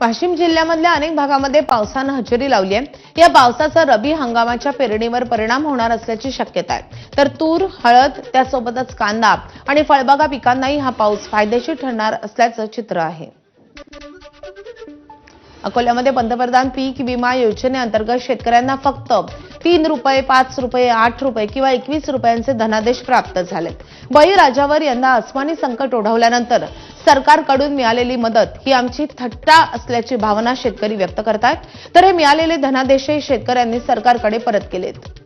वाशिम जिल्ह्यामधल्या अनेक भागामध्ये पावसानं हजेरी लावली आहे. या पावसाचा रबी हंगामाच्या पेरणीवर परिणाम होणार असल्याची शक्यता आहे. तर तूर हळद त्यासोबतच कांदा आणि फळबागा पिकांनाही हा पाऊस फायदेशीर ठरणार असल्याचं चित्र आहे. अकोल्यामध्ये पंतप्रधान पीक विमा योजनेअंतर्गत शेतकऱ्यांना फक्त तीन रुपये पाच रुपये आठ रुपये किंवा एकवीस रुपयांचे धनादेश प्राप्त झाले बळीराजावर यंदा अस्मानी संकट ओढवल्यानंतर सरकारकडून मिळालेली मदत ही आमची थट्टा असल्याची भावना शेतकरी व्यक्त करतायत. तर हे मिळालेले धनादेशही शेतकऱ्यांनी सरकारकडे परत केलेत.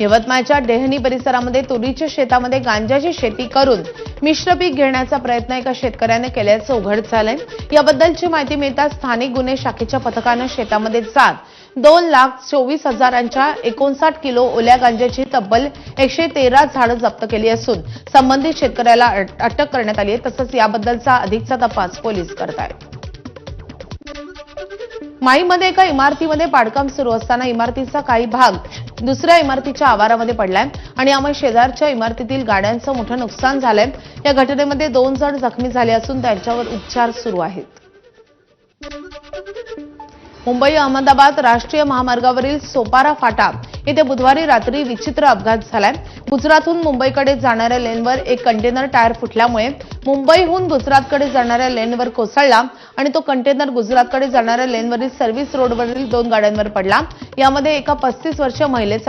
यवतमाळच्या डेहनी परिसरामध्ये तुरीच्या शेतामध्ये गांजाची शेती करून मिश्र पीक घेण्याचा प्रयत्न एका शेतकऱ्याने केल्याचं उघड झालंय. याबद्दलची माहिती मिळताच स्थानिक गुन्हे शाखेच्या पथकानं शेतामध्ये जात दोन लाख चोवीस हजारांच्या एकोणसाठ किलो ओल्या गांजाची तब्बल एकशे तेरा झाडं जप्त केली असून संबंधित शेतकऱ्याला अटक करण्यात आली आहे. तसंच याबद्दलचा अधिकचा तपास पोलीस करतायत. माईमध्ये एका इमारतीमध्ये पाडकाम सुरू असताना इमारतीचा काही भाग दुसऱ्या इमारतीच्या आवारामध्ये पडलाय आणि यामुळे शेजारच्या इमारतीतील गाड्यांचं मोठं नुकसान झालंय. या घटनेमध्ये दोन जण जखमी झाले असून त्यांच्यावर उपचार सुरू आहेत. मुंबई अहमदाबाद राष्ट्रीय महामार्गावरील सोपारा फाटा येथे बुधवारी रात्री विचित्र अपघात झालाय. गुजरातहून मुंबईकडे जाणाऱ्या लेनवर एक कंटेनर टायर फुटल्यामुळे मुंबईहून गुजरातकडे जाणाऱ्या लेनवर कोसळला आणि तो कंटेनर गुजरातकडे जाणाऱ्या लेनवरील सर्व्हिस रोडवरील दोन गाड्यांवर पडला. यामध्ये एका पस्तीस वर्षीय महिलेचा